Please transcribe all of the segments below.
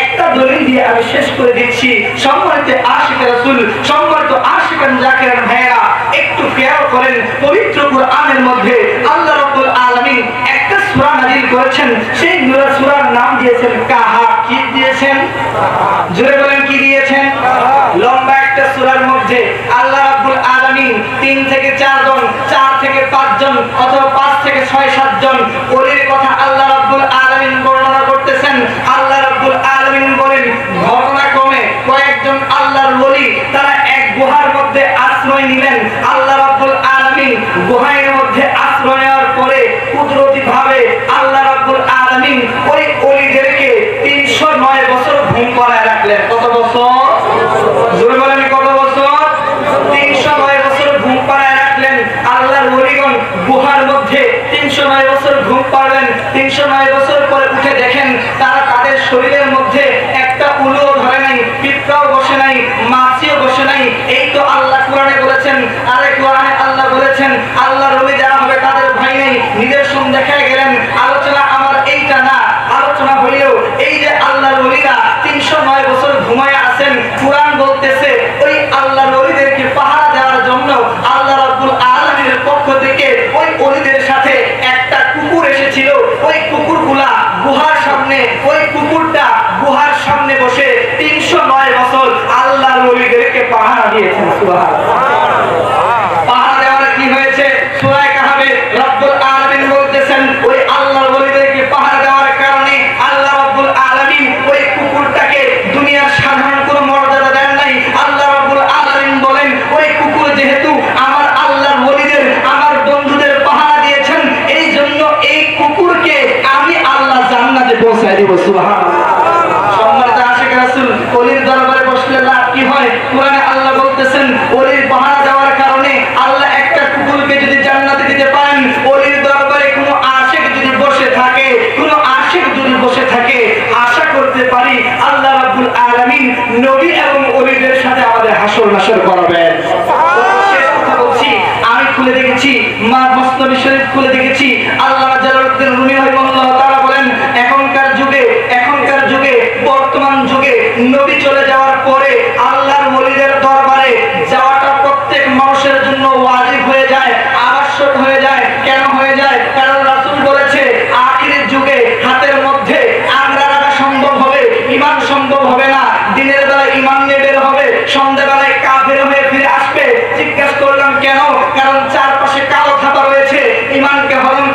একটা দলিল দিয়ে আমি শেষ করে দিচ্ছি। সম্মানিত আশিক রাসূল, সম্মানিত আশিকান জাকির ভাইয়েরা একটু খেয়াল করেন, পবিত্র কোরআনের মধ্যে আল্লাহ রাব্বুল আলামিন একটা সেই সূরার নাম দিয়েছেন কাহাফ কি দিয়েছেন জোরে বলেন কি দিয়েছেন লম্বা একটা সূরার মধ্যে আল্লাহ রাব্বুল আলামিন তিন থেকে চারজন চার থেকে পাঁচজন অথবা পাঁচ থেকে ছয় সাতজন ওলির কথা আল্লাহ রাব্বুল আলামিন বর্ণনা করতেছেন। আল্লাহ রাব্বুল আলামিন বলেন, ঘটনাক্রমে কয়েকজন আল্লাহর ওলি, তারা এক গুহার মধ্যে আশ্রয় নিলেন। আল্লাহ রাব্বুল আলামিন গুহার মধ্যে আশ্রয় নেওয়ার পরে কুদরতি ভাবে আল্লাহ রাব্বুল আলামিন ওই ওলিদেরকে 309 বছর ঘুম করায় রাখলেন। কত বছর জোরে বলেন কত বছর 309 বছর ঘুম পাড়ায় রাখলেন আল্লাহর ওলিগণ গুহার মধ্যে 309 বছর পাড়লেন 309 বছর পরে উঠে দেখেন তারা তাদের শরীরের মধ্যে একটা উলুও ধরে নাই, পিঁপড়াও বসে নাই, মাছিও বসে নাই। এই তো আল্লাহ কোরআনে বলেছেন, আরে কোরআনে আল্লাহ বলেছেন, আল্লাহর ওলি যারা হবে তাদের ভাই নেই নিদর্শন দেখায় গেলেন। আলোচনা আমার এইটা না, আলোচনা হইলেও এই যে আল্লাহর ওলিরা তিনশো নয় বছর ঘুমায় আছেন, কোরআন বলতেছে, ওই আল্লাহর ওলিদেরকে পাহারা দেওয়ার জন্য আল্লাহ রাব্বুল আলামিনের পক্ষ থেকে ওই ওলিদের সাথে একটা কুকুর এসেছিল ওই কুকুরগুলা গুহার সামনে ওই কুকুরটা গুহার সামনে বসে তিনশো নয় বছর আল্লাহ নবীদেরকে পাহারা দিয়েছেন সুবহানাল্লাহ পাহারা দেওয়ার কি হয়েছে সূরায়ে কাহাবে রব্বুল আলামিন বলতেছেন ওই আল্লাহর ওলিদেরকে পাহারা দেওয়ার কারণে আল্লাহ রব্বুল আলামিন ওই কুকুরটাকে দুনিয়ার সাধারণ কোনো মর্যাদা দেন নাই আল্লাহ রব্বুল আলামিন বলেন ওই কুকুর যেহেতু আমার আল্লাহর ওলিদের আমার বন্ধুদের পাহারা দিয়েছেন এই জন্য এই কুকুরকে আমি আল্লাহ জান্নাতে পৌঁছায় দেব সুবহানাল্লাহ সম্মানিত আশিক রাসূল ওলির দরবারে বসলে লাভ কি হয় কোরআনে আল্লাহ বলতেছেন ওলির পাহারা দেওয়ার কারণে আল্লাহ একটা কুকুরকে যদি জান্নাতে দিতে পারেন ওলির দরবারে কোনো আশিক যদি বসে থাকে কোনো আশিক যদি বসে থাকে আশা করতে পারি আল্লাহ রাব্বুল আলামিন নবী এবং ওলিদের সাথে হাসর নাসর করাবেন কারণ চারপাশে কালো খাতা রয়েছে ইমানকে হরণ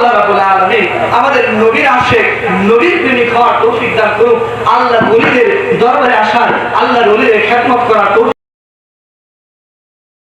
আল্লাহ আমাদের নবীর আশেক, নবীর প্রেমিক হওয়ার তৌফিক দান করুক। আল্লাহ বলিদের দরবারে আসার আল্লাহ রলিদের খ্যাতমত করার